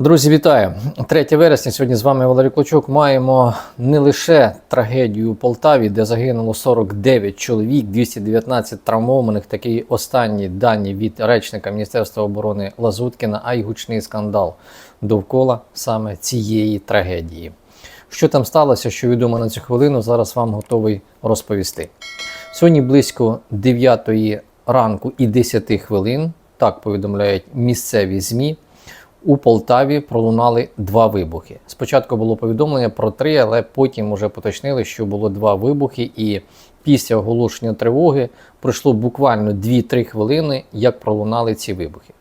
Друзі, вітаю! 3 вересня. Сьогодні з вами Валерій Клочок. Маємо не лише трагедію у Полтаві, де загинуло 49 чоловік, 219 травмованих. Такі останні дані від речника Міністерства оборони Лазуткіна, а й гучний скандал довкола саме цієї трагедії. Що там сталося, що відомо на цю хвилину, зараз вам готовий розповісти. Сьогодні близько 9 ранку і 10 хвилин, так повідомляють місцеві ЗМІ. У Полтаві пролунали два вибухи. Спочатку було повідомлення про три, але потім вже поточнили, що було два вибухи, і після оголошення тривоги пройшло буквально 2-3 хвилини, як пролунали ці вибухи.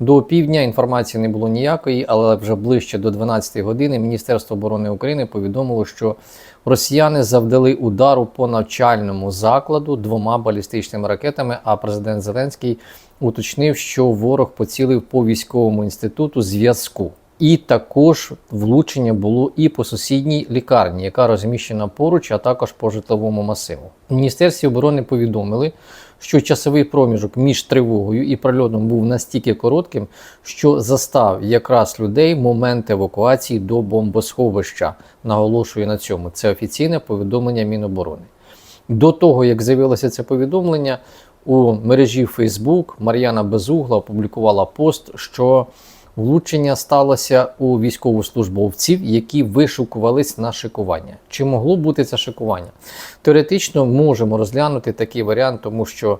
До півдня інформації не було ніякої, але вже ближче до 12 години Міністерство оборони України повідомило, що росіяни завдали удару по навчальному закладу двома балістичними ракетами. А президент Зеленський уточнив, що ворог поцілив по військовому інституту зв'язку. І також влучення було і по сусідній лікарні, яка розміщена поруч, а також по житловому масиву. В Міністерстві оборони повідомили, що часовий проміжок між тривогою і прильотом був настільки коротким, що застав якраз людей момент евакуації до бомбосховища. Наголошую на цьому. Це офіційне повідомлення Міноборони. До того, як з'явилося це повідомлення, у мережі Facebook Мар'яна Безугла опублікувала пост, що влучення сталося у військовослужбовців, які вишукувались на шикування. Чи могло бути це шикування? Теоретично можемо розглянути такий варіант, тому що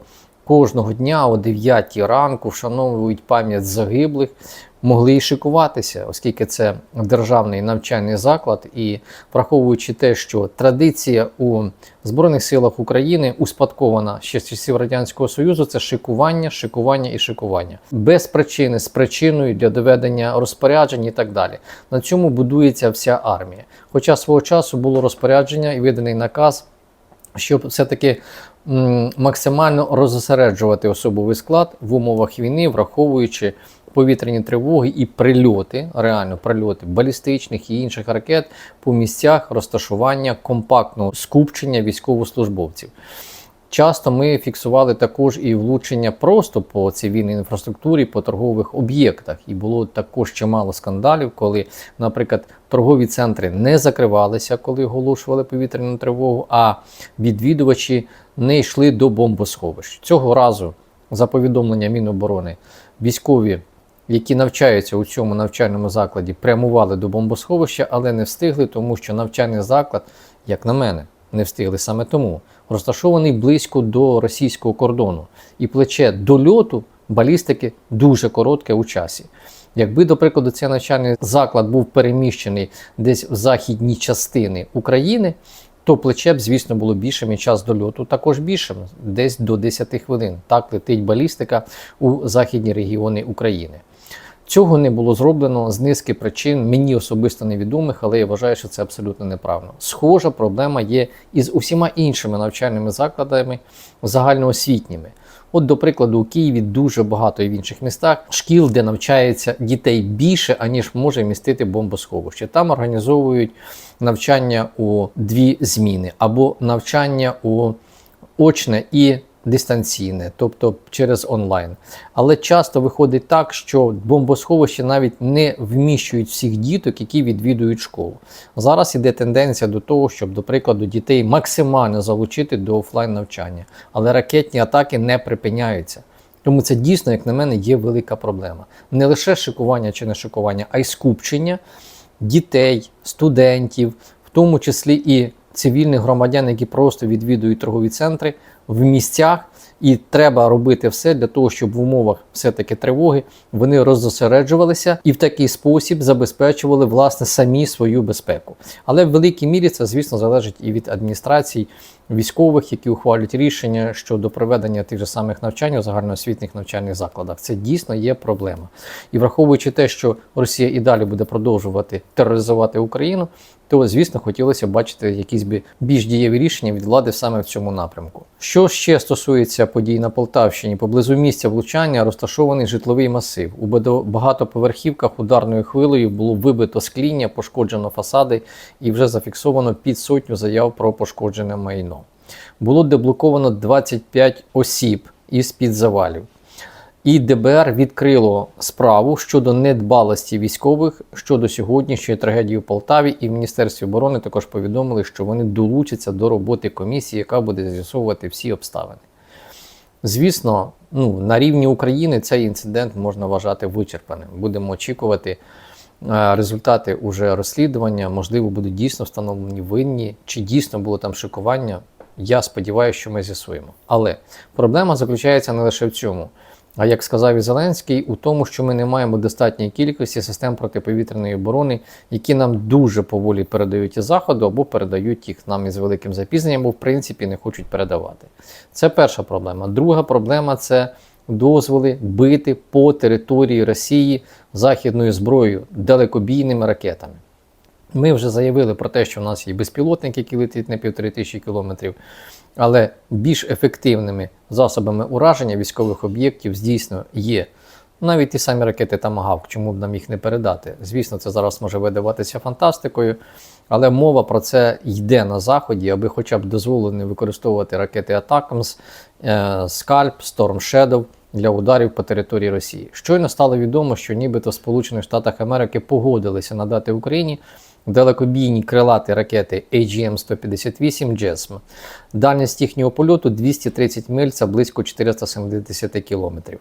кожного дня о 9 ранку вшановують пам'ять загиблих. Могли і шикуватися, оскільки це державний навчальний заклад, і враховуючи те, що традиція у Збройних силах України успадкована ще з часів Радянського Союзу, це шикування, шикування і шикування без причини, з причиною для доведення розпоряджень і так далі. На цьому будується вся армія. Хоча свого часу було розпорядження і виданий наказ, щоб все-таки максимально розосереджувати особовий склад в умовах війни, враховуючи повітряні тривоги і прильоти, реально прильоти балістичних і інших ракет по місцях розташування компактного скупчення військовослужбовців. Часто ми фіксували також і влучення просто по цивільній інфраструктурі, по торгових об'єктах. І було також чимало скандалів, коли, наприклад, торгові центри не закривалися, коли оголошували повітряну тривогу, а відвідувачі не йшли до бомбосховищ. Цього разу, за повідомленням Міноборони, військові які навчаються у цьому навчальному закладі, прямували до бомбосховища, але не встигли, тому що навчальний заклад, як на мене, не встигли саме тому, розташований близько до російського кордону, і плече дольоту балістики дуже коротке у часі. Якби, до прикладу, цей навчальний заклад був переміщений десь в західні частини України, то плече б, звісно, було більшим і час дольоту також більшим, десь до 10 хвилин. Так летить балістика у західні регіони України. Цього не було зроблено з низки причин, мені особисто невідомих, але я вважаю, що це абсолютно неправильно. Схожа проблема є із усіма іншими навчальними закладами загальноосвітніми. От, до прикладу, у Києві дуже багато і в інших містах шкіл, де навчається дітей більше, аніж може містити бомбосховище. Там організовують навчання у дві зміни або навчання у очне і дистанційне, тобто через онлайн. Але часто виходить так, що бомбосховища навіть не вміщують всіх діток, які відвідують школу. Зараз іде тенденція до того, щоб, до прикладу, дітей максимально залучити до офлайн навчання. Але ракетні атаки не припиняються. Тому це дійсно, як на мене, є велика проблема. Не лише шикування чи не шикування, а й скупчення дітей, студентів, в тому числі і цивільних громадян, які просто відвідують торгові центри в місцях, і треба робити все для того, щоб в умовах все-таки тривоги вони роззосереджувалися і в такий спосіб забезпечували власне самі свою безпеку. Але в великій мірі це, звісно, залежить і від адміністрацій військових, які ухвалюють рішення щодо проведення тих же самих навчань у загальноосвітніх навчальних закладах. Це дійсно є проблема. І враховуючи те, що Росія і далі буде продовжувати тероризувати Україну, то звісно хотілося бачити якісь би більш дієві рішення від влади саме в цьому напрямку. Що ще стосується подій на Полтавщині, поблизу місця влучання розташований житловий масив. У багатоповерхівках ударною хвилею було вибито скління, пошкоджено фасади і вже зафіксовано під сотню заяв про пошкоджене майно. Було деблоковано 25 осіб із під завалів. І ДБР відкрило справу щодо недбалості військових щодо сьогоднішньої трагедії у Полтаві, і в Міністерстві оборони також повідомили, що вони долучаться до роботи комісії, яка буде з'ясовувати всі обставини. Звісно, ну, на рівні України цей інцидент можна вважати вичерпаним. Будемо очікувати е, результати уже розслідування. Можливо, будуть дійсно встановлені винні, чи дійсно було там шикування. Я сподіваюся, що ми з'ясуємо. Але проблема заключається не лише в цьому. А як сказав і Зеленський, у тому, що ми не маємо достатньої кількості систем протиповітряної оборони, які нам дуже поволі передають із заходу або передають їх нам із великим запізненням, або в принципі не хочуть передавати. Це перша проблема. Друга проблема це дозволи бити по території Росії західною зброєю, далекобійними ракетами. Ми вже заявили про те, що в нас є безпілотник, який летить на півтори тисячі кілометрів, але більш ефективними засобами ураження військових об'єктів здійсно є. Навіть ті самі ракети Тамагавк, чому б нам їх не передати? Звісно, це зараз може видаватися фантастикою, але мова про це йде на заході, аби хоча б дозволені використовувати ракети Атакамс, Скальп, Storm Shadow для ударів по території Росії. Щойно стало відомо, що нібито в Сполучених Штатах Америки погодилися надати Україні далекобійні крилаті ракети AGM-158 JASM. Дальність їхнього польоту 230 миль це близько 470 кілометрів.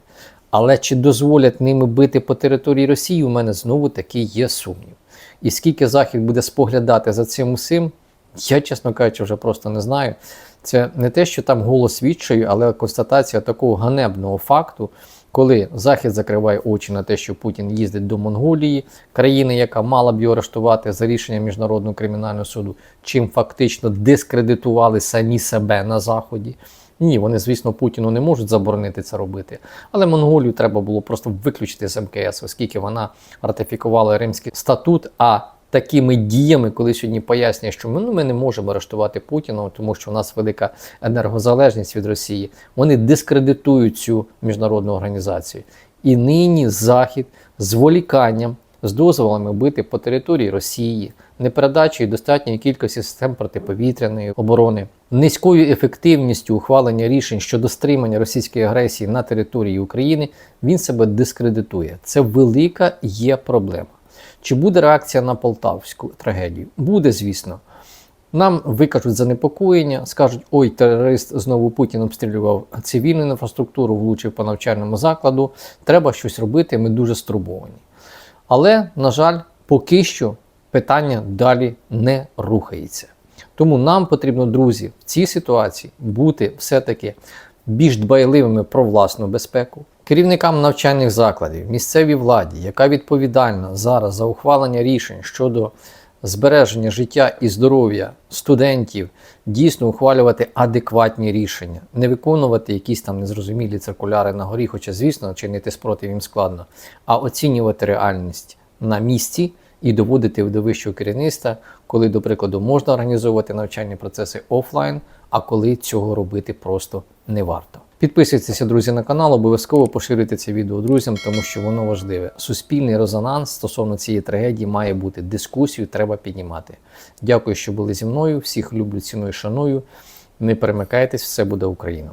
Але чи дозволять ними бити по території Росії, у мене знову таки є сумнів. І скільки Захід буде споглядати за цим усім, я, чесно кажучи, вже просто не знаю. Це не те, що там голос відчаю, але констатація такого ганебного факту, коли Захід закриває очі на те, що Путін їздить до Монголії, країни, яка мала б його арештувати за рішенням Міжнародного кримінального суду, чим фактично дискредитували самі себе на Заході. Ні, вони, звісно, Путіну не можуть заборонити це робити. Але Монголію треба було просто виключити з МКС, оскільки вона ратифікувала Римський статут. А такими діями, коли сьогодні пояснює, що ми, ну, ми не можемо арештувати Путіна, тому що у нас велика енергозалежність від Росії, вони дискредитують цю міжнародну організацію. І нині Захід з воліканням, з дозволами бити по території Росії, непередачею достатньої кількості систем протиповітряної оборони, низькою ефективністю ухвалення рішень щодо стримання російської агресії на території України, він себе дискредитує. Це велика є проблема. Чи буде реакція на полтавську трагедію? Буде, звісно. Нам викажуть занепокоєння, скажуть, ой, терорист знову Путін обстрілював цивільну інфраструктуру, влучив по навчальному закладу. Треба щось робити, ми дуже стурбовані. Але, на жаль, поки що питання далі не рухається. Тому нам потрібно, друзі, в цій ситуації бути все-таки більш дбайливими про власну безпеку. Керівникам навчальних закладів, місцевій владі, яка відповідальна зараз за ухвалення рішень щодо збереження життя і здоров'я студентів, дійсно ухвалювати адекватні рішення, не виконувати якісь там незрозумілі циркуляри на горі, хоча, звісно, чинити спротив їм складно, а оцінювати реальність на місці і доводити до вищого керівництва, коли, до прикладу, можна організовувати навчальні процеси офлайн, а коли цього робити просто не варто. Підписуйтеся, друзі, на канал, обов'язково поширюйте це відео друзям, тому що воно важливе. Суспільний резонанс стосовно цієї трагедії має бути. Дискусію треба піднімати. Дякую, що були зі мною. Всіх люблю, ціную, шаную. Не перемикайтесь, все буде Україна.